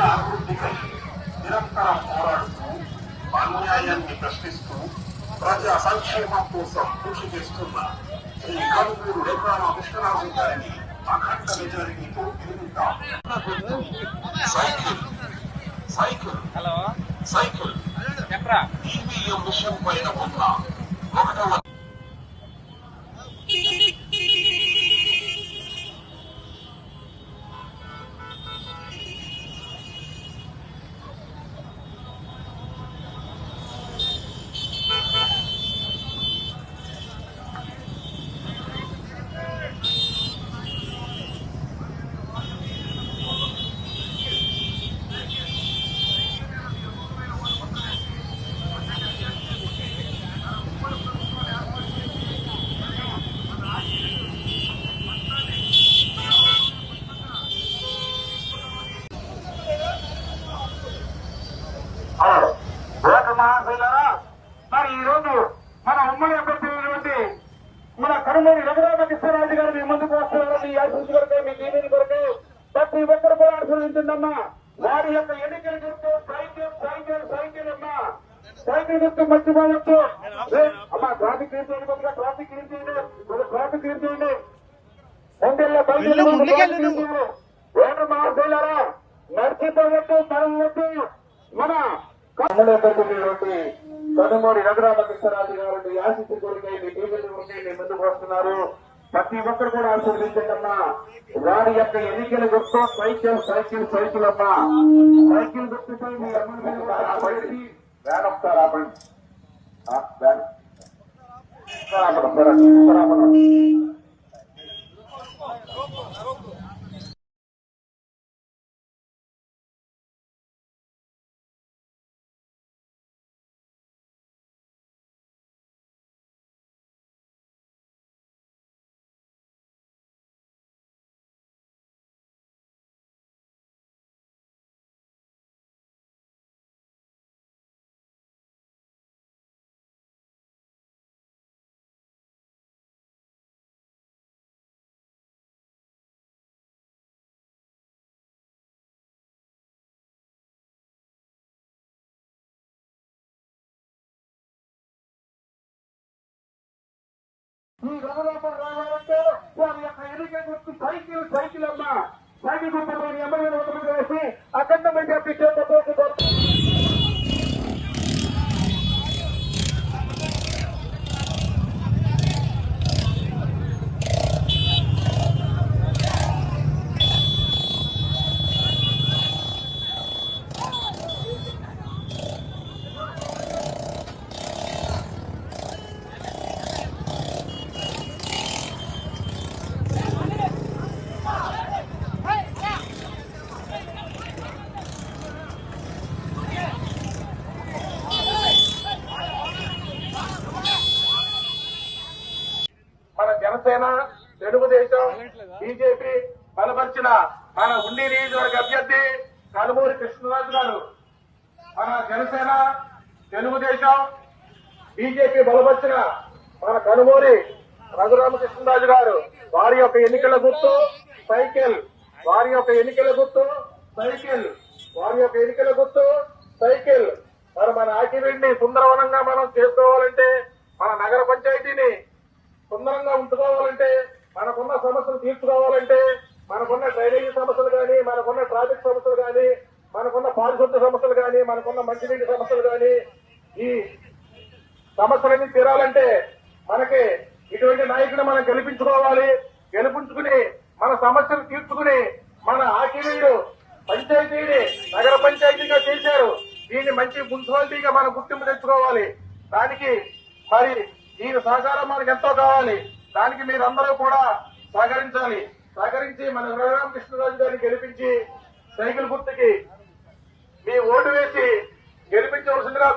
ప్రజల అభివృద్ధికై నిరంతరం పోరాడుతూ అన్యాయాన్ని ప్రశ్నిస్తూ ప్రజా సంక్షేమం కోసం కృషి చేస్తున్న శ్రీ కలుగూరు రెడ్రామ గారిని అఖండ మెజారిటీతో ఎదుగుతాం cycle cycle hello cycle EVM machine పైన ఉన్న ఒకటవ ఓటు మహాశైలరా మరి ఈ రోజు మన ఉమ్మడి అభ్యర్థి అయినటువంటి మన కనుమూరి రఘురామ కృష్ణరాజు గారు మీ ముందుకు వస్తున్నారు. మీ కొరకు మీ దీవెని కొరకు. ప్రతి ఒక్కరు కూడా ఆశీర్వదించండమ్మా వారి యొక్క ఎన్నికల గుర్తు సైకిల్ సైకిల్ సైకిల్ అమ్మా. సైకిల్ గుర్తు మర్చిపోవచ్చు. అమ్మా ట్రాఫిక్ క్లీన్ చేయండి కొద్దిగా ట్రాఫిక్ క్లీన్ చేయండి కొద్దిగా ట్రాఫిక్ క్లీన్ చేయండి. ముందెళ్ళ వెళ్ళు, ముందుకెళ్ళు నువ్వు. ఓటు మహాశైలరా మర్చిపోవద్దు మరవద్దు మన కమ్ముడైనటువంటి కనుమూరి రఘురామకృష్ణరాజు గారు ఆశిస్తు కోరికై మీ టీవీల నుండి మీ ముందుకు వస్తున్నారు. ప్రతి ఒక్కరు కూడా ఆశీర్వించకమ్మా వారి యొక్క ఎన్నికల గుర్తు సైకిల్ సైకిల్ సైకిల్ అమ్మా. సైకిల్ గుర్తుపై మీ అభివృద్ధి పడి వ్యాన్ ఒకసారి ఆపండి. ఆ, వ్యాన్ ఈ రఘురామం రావాలంటే వారి యొక్క ఎన్నిక గుర్తు సైకిల్ సైకిల్ అమ్మ. సైకిల్ గుర్తు ఎమ్మెల్యేలు వేసి అఖండమైన అప్లికేషన్ మన జనసేన తెలుగుదేశం బీజేపీ బలపరిచిన మన ఉండి నియోజకవర్గ అభ్యర్థి కనుమూరి కృష్ణరాజు గారు. మన జనసేన తెలుగుదేశం బీజేపీ బలపరిచిన మన కనుమూరి రఘురామకృష్ణరాజు గారు. వారి యొక్క ఎన్నికల గుర్తు సైకిల్. వారి యొక్క ఎన్నికల గుర్తు సైకిల్. వారి యొక్క ఎన్నికల గుర్తు సైకిల్. మరి మన ఆకివీడిని సుందరవనంగా మనం చేసుకోవాలంటే మన నగర పంచాయతీని సుందరంగా ఉంచుకోవాలంటే మనకున్న సమస్యలు తీర్చుకోవాలంటే మనకున్న డ్రైనేజీ సమస్యలు కానీ మనకున్న ట్రాఫిక్ సమస్యలు కానీ మనకున్న పారిశుద్ధ సమస్యలు కానీ మనకున్న మంచినీటి సమస్యలు కానీ ఈ సమస్యలన్నీ తీరాలంటే మనకి ఇటువంటి నాయకుడు మనం గెలిపించుకోవాలి. గెలిపించుకుని మన సమస్యలు తీర్చుకుని మన ఆకివీడు పంచాయతీని నగర పంచాయతీగా చేశారు. దీన్ని మంచి మున్సిపాలిటీగా మనం గుర్తింపు తెచ్చుకోవాలి. దానికి మరి దీని సహకారం మనకు ఎంతో కావాలి. దానికి మీరందరూ కూడా సహకరించాలి. సహకరించి మన రఘురామకృష్ణరాజు గారిని గెలిపించి సైకిల్ గుర్తుకి మీ ఓటు వేసి గెలిపించవలసిందిగా